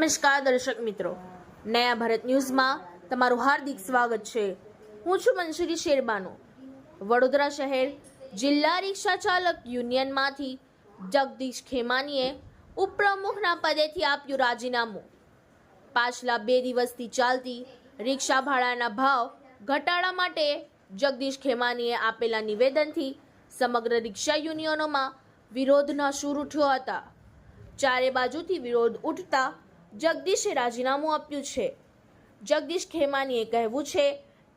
નમસ્કાર દર્શક મિત્રો. નયા ભારત ન્યૂઝમાં તમારું હાર્દિક સ્વાગત છે. હું છું મનસુરી શેરબાનો. વડોદરા શહેર જિલ્લા રિક્ષા ચાલક યુનિયનમાંથી જગદીશ ખેમાનીએ ઉપપ્રમુખના પદેથી આપ્યું રાજીનામું. પાછલા બે દિવસથી ચાલતી રિક્ષા ભાડાના ભાવ ઘટાડા માટે જગદીશ ખેમાનીએ આપેલા નિવેદનથી સમગ્ર રિક્ષા યુનિયનોમાં વિરોધના સૂર ઉઠ્યો હતા. ચારે બાજુથી વિરોધ ઉઠતા જગદીશે રાજીનામું આપ્યું છે. જગદીશ ખેમાનીએ કહેવું છે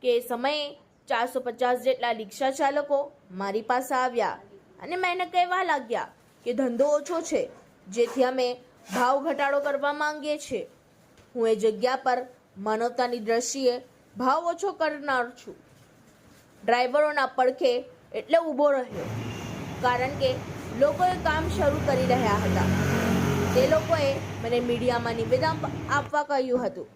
કે સમયે ચારસો પચાસ જેટલા રિક્ષા ચાલકો મારી પાસે આવ્યા અને મેં એને કહેવા લાગ્યા કે ધંધો ઓછો છે, જેથી અમે ભાવ ઘટાડો કરવા માંગીએ છીએ. હું એ જગ્યા પર માનવતાની દ્રષ્ટિએ ભાવ ઓછો કરનાર છું. ડ્રાઈવરોના પડખે એટલે ઊભો રહ્યો, કારણ કે લોકોએ કામ શરૂ કરી રહ્યા હતા. તે લોકોએ મને મીડિયામાં નિવેદન આપવા કહ્યું હતું.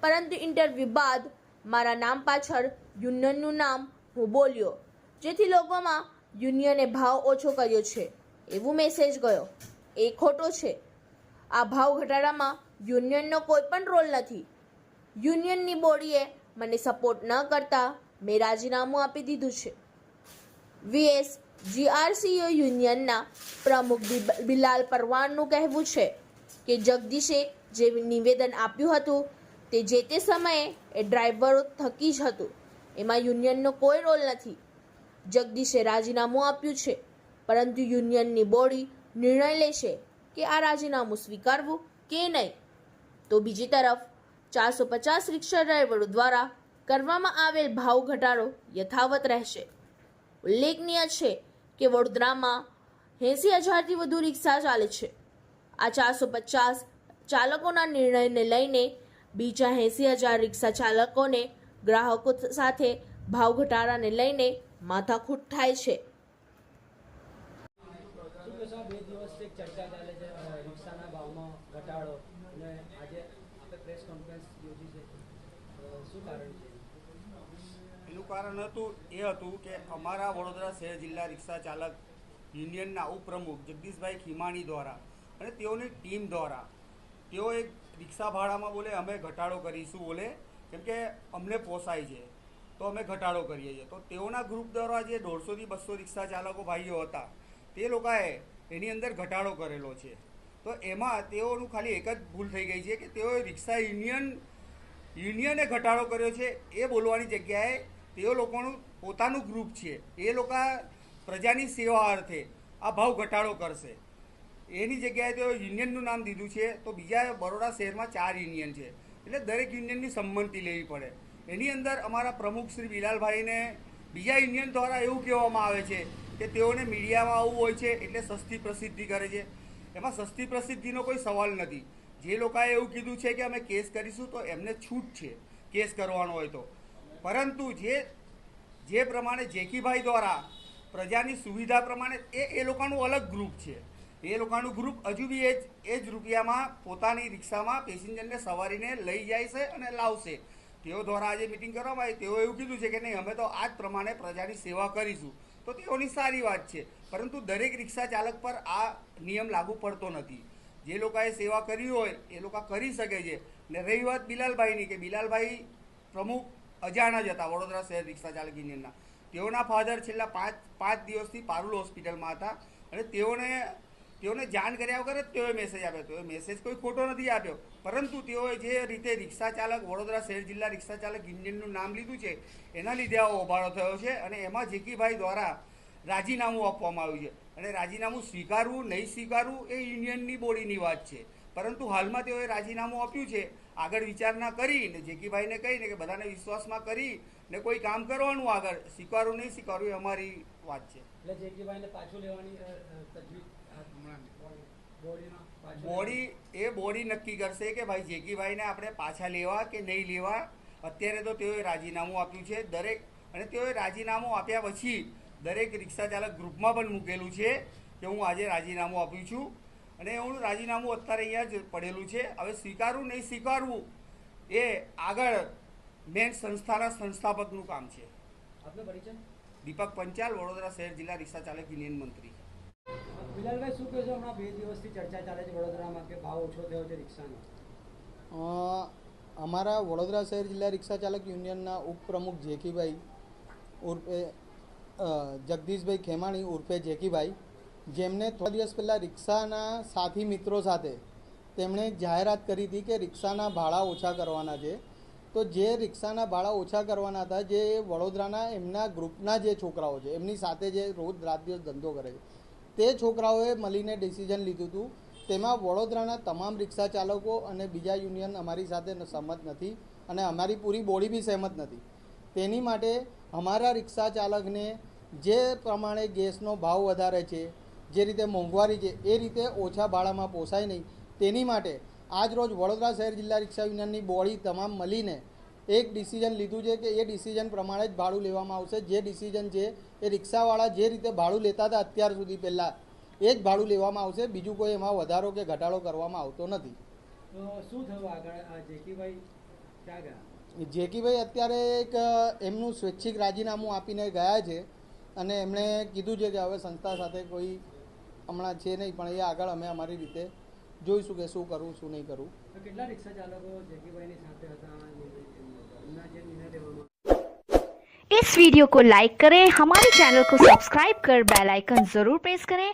પરંતુ ઇન્ટરવ્યૂ બાદ મારા નામ પાછળ યુનિયનનું નામ હું બોલ્યો, જેથી લોકોમાં યુનિયને ભાવ ઓછો કર્યો છે. એવું મેસેજ ગયો, એ ખોટો છે. આ ભાવ ઘટાડામાં યુનિયનનો કોઈ પણ રોલ નથી. યુનિયનની બોડીએ મને સપોર્ટ ન કરતા મેં રાજીનામું આપી દીધું છે. વીએસ જીઆરસીઓ યુનિયનના પ્રમુખ બિલાલ પરવાનનું કહેવું છે કે જગદીશે જે નિવેદન આપ્યું હતું તે જે તે સમયે એ ડ્રાઈવરો થકી જ હતું. એમાં યુનિયનનો કોઈ રોલ નથી. જગદીશે રાજીનામું આપ્યું છે. પરંતુ યુનિયનની બોડી નિર્ણય લેશે કે આ રાજીનામું સ્વીકારવું કે નહીં. તો બીજી તરફ ચારસો પચાસ રિક્ષા ડ્રાઈવરો દ્વારા કરવામાં આવેલ ભાવ ઘટાડો યથાવત રહેશે. ઉલ્લેખનીય છે કે વડોદરામાં એંસી હજારથી વધુ રિક્ષા ચાલે છે. આ ચારસો પચાસ ચાલકોના નિર્ણયને લઈને બીજા એંસી હજાર રિક્ષા ચાલકોને ગ્રાહકો સાથે ભાવ ઘટાડાને લઈને માથાકૂટ થાય છે. શું કારણ છે? એનું કારણ હતું, એ હતું કે અમારા વડોદરા શહેર જિલ્લા રિક્ષા ચાલક યુનિયનના ઉપપ્રમુખ જગદીશભાઈ ખીમાણી દ્વારા અને તેઓની ટીમ દ્વારા તેઓ એક રિક્ષા ભાડામાં બોલે, અમે ઘટાડો કરીશું, બોલે, કેમ કે અમને પોસાય છે, તો અમે ઘટાડો કરીએ છીએ. તો તેઓના ગ્રુપ દ્વારા જે દોઢસોથી બસો રિક્ષા ચાલકો ભાઈઓ હતા, તે લોકોએ એની અંદર ઘટાડો કરેલો છે. તો એમાં તેઓનું ખાલી એક જ ભૂલ થઈ ગઈ છે કે તેઓએ રિક્ષા યુનિયન, યુનિયને ઘટાડો કર્યો છે, એ બોલવાની જગ્યાએ તેઓ લોકોનું પોતાનું ગ્રુપ છે. એ લોકો પ્રજાની સેવા અર્થે આ ભાવ ઘટાડો કરશે. એની જગ્યાએ તેઓ યુનિયનનું નામ દીધું છે. તો બીજા બરોડા શહેરમાં ચાર યુનિયન છે. એટલે દરેક યુનિયનની સંમતિ લેવી પડે. એની અંદર અમારા પ્રમુખ શ્રી બિલાલભાઈને બીજા યુનિયન દ્વારા એવું કહેવામાં આવે છે કે તેઓને મીડિયામાં આવવું હોય છે એટલે સસ્તી પ્રસિદ્ધિ કરે છે. એમાં સસ્તી પ્રસિદ્ધિનો કોઈ સવાલ નથી. જે લોકોએ એવું કીધું છે કે અમે કેસ કરીશું તો એમને છૂટ છે. કેસ કરવાનો હોય તો. પરંતુ જે જે પ્રમાણે જેકીભાઈ દ્વારા પ્રજાની સુવિધા પ્રમાણે એ એ લોકોનું અલગ ગ્રુપ છે. એ લોકોનું ગ્રુપ હજુ બી એ જ એ જ રૂપિયામાં પોતાની રિક્ષામાં પેસેન્જરને સવારીને લઈ જાય છે અને લાવશે. તેઓ દ્વારા આજે મિટિંગ કરવામાં આવી. તેઓ એવું કીધું છે કે નહીં, અમે તો આ જ પ્રમાણે પ્રજાની સેવા કરીશું. તો તેઓની સારી વાત છે. પરંતુ દરેક રિક્ષા ચાલક પર આ નિયમ લાગુ પડતો નથી. જે લોકોએ સેવા કરી હોય, એ લોકો કરી શકે છે. ને રહી વાત બિલાલભાઈની, કે બિલાલભાઈ પ્રમુખ અજાણ જ હતા, વડોદરા શહેર રિક્ષા ચાલક યુનિયનના. તેઓના ફાધર છેલ્લા પાંચ પાંચ દિવસથી પારુલ હોસ્પિટલમાં હતા અને તેઓને તેઓને જાણ કર્યા વગર જ તેઓએ મેસેજ આપ્યો. તો એ મેસેજ કોઈ ખોટો નથી આપ્યો. પરંતુ તેઓએ જે રીતે રિક્ષા ચાલક, વડોદરા શહેર જિલ્લા રિક્ષા ચાલક યુનિયનનું નામ લીધું છે, એના લીધે આવો ઉભારો થયો છે અને એમાં જેકીભાઈ દ્વારા રાજીનામું આપવામાં આવ્યું છે. અને રાજીનામું સ્વીકારવું, નહીં સ્વીકારવું એ યુનિયનની બોડીની વાત છે. પરંતુ હાલમાં તેઓએ રાજીનામું આપ્યું છે. આગળ વિચારણા કરી ને જેકીભાઈને કહીને કે બધાને વિશ્વાસમાં કરી ને કોઈ કામ કરવાનું આગળ. સ્વીકારવું નહીં સ્વીકારવું એ અમારી વાત છે. એટલે જેકીભાઈને પાછું લેવાની બોડી એ બોડી નક્કી કરશે કે ભાઈ જેકીભાઈને આપણે પાછા લેવા કે નહીં લેવા. અત્યારે તો તેઓએ રાજીનામું આપ્યું છે. દરેક અને તેઓએ રાજીનામું આપ્યા પછી દરેક રિક્ષા ચાલક ગ્રુપમાં પણ મૂકેલું છે કે હું આજે રાજીનામું આપ્યું છું. અને હું રાજીનામું અત્યારે અહીંયા જ પડેલું છે. હવે સ્વીકારવું નહીં સ્વીકારવું એ આગળ મેન સંસ્થાના સંસ્થાપકનું કામ છે. આપનો પરિચય? દીપક પંચાલ વડોદરા શહેર જિલ્લા રિક્ષા ચાલક યુનિયન મંત્રી. બિલાલભાઈ શું કહેશો? હમણાં બે દિવસથી ચર્ચા ચાલે છે વડોદરામાં કે ભાવ ઓછો થયો છે રિક્ષાનો. અ, અમારા વડોદરા શહેર જિલ્લા રિક્ષા ચાલક યુનિયનના ઉપપ્રમુખ જેકીભાઈ ઉર્ફે જગદીશભાઈ ખેમાણી ઉર્ફે જેકીભાઈ જેમને થોડા દિવસ પહેલાં રિક્ષાના સાથી મિત્રો સાથે તેમણે જાહેરાત કરી હતી કે રિક્ષાના ભાડા ઓછા કરવાના છે. તો જે રિક્ષાના ભાડા ઓછા કરવાના હતા, જે વડોદરાના એમના ગ્રુપના જે છોકરાઓ છે, એમની સાથે જે રોજ રાત દિવસ ધંધો કરે છે, તે છોકરાઓએ મળીને ડિસિઝન લીધું હતું. તેમાં વડોદરાના તમામ રિક્ષા ચાલકો અને બીજા યુનિયન અમારી સાથે સહમત નથી અને અમારી પૂરી બોડી બી સહેમત નથી. તેની માટે અમારા રિક્ષા ચાલકને જે પ્રમાણે ગેસનો ભાવ વધારે છે જે રીતે મોંઘવારી છે એ રીતે ઓછા ભાડામાં પોસાય નહીં. તેની માટે આજ રોજ વડોદરા શહેર જિલ્લા રિક્ષા યુનિયનની બોડી તમામ મળીને એક ડિસિઝન લીધું છે કે એ ડિસિઝન પ્રમાણે જ ભાડું લેવામાં આવશે. જે ડિસિઝન છે એ રિક્ષાવાળા જે રીતે ભાડું લેતા હતા અત્યાર સુધી પહેલાં એ જ ભાડું લેવામાં આવશે. બીજું કોઈ એમાં વધારો કે ઘટાડો કરવામાં આવતો નથી. શું થયું આગળ જેકીભાઈ ક્યાં ગયા જેકીભાઈ અત્યારે એક એમનું સ્વૈચ્છિક રાજીનામું આપીને ગયા છે અને એમણે કીધું છે કે હવે સંસ્થા સાથે કોઈ હમણાં છે નહીં પણ એ આગળ અમે અમારી રીતે જોઈશું કે શું કરવું શું નહીં કરવું તો કેટલા રિક્ષા ચાલકો જેકીભાઈની સાથે હતા એમના જે નિર્ણય લેવામાં इस वीडियो को लाइक करें हमारे चैनल को सब्सक्राइब कर बेल आइकन जरूर प्रेस करें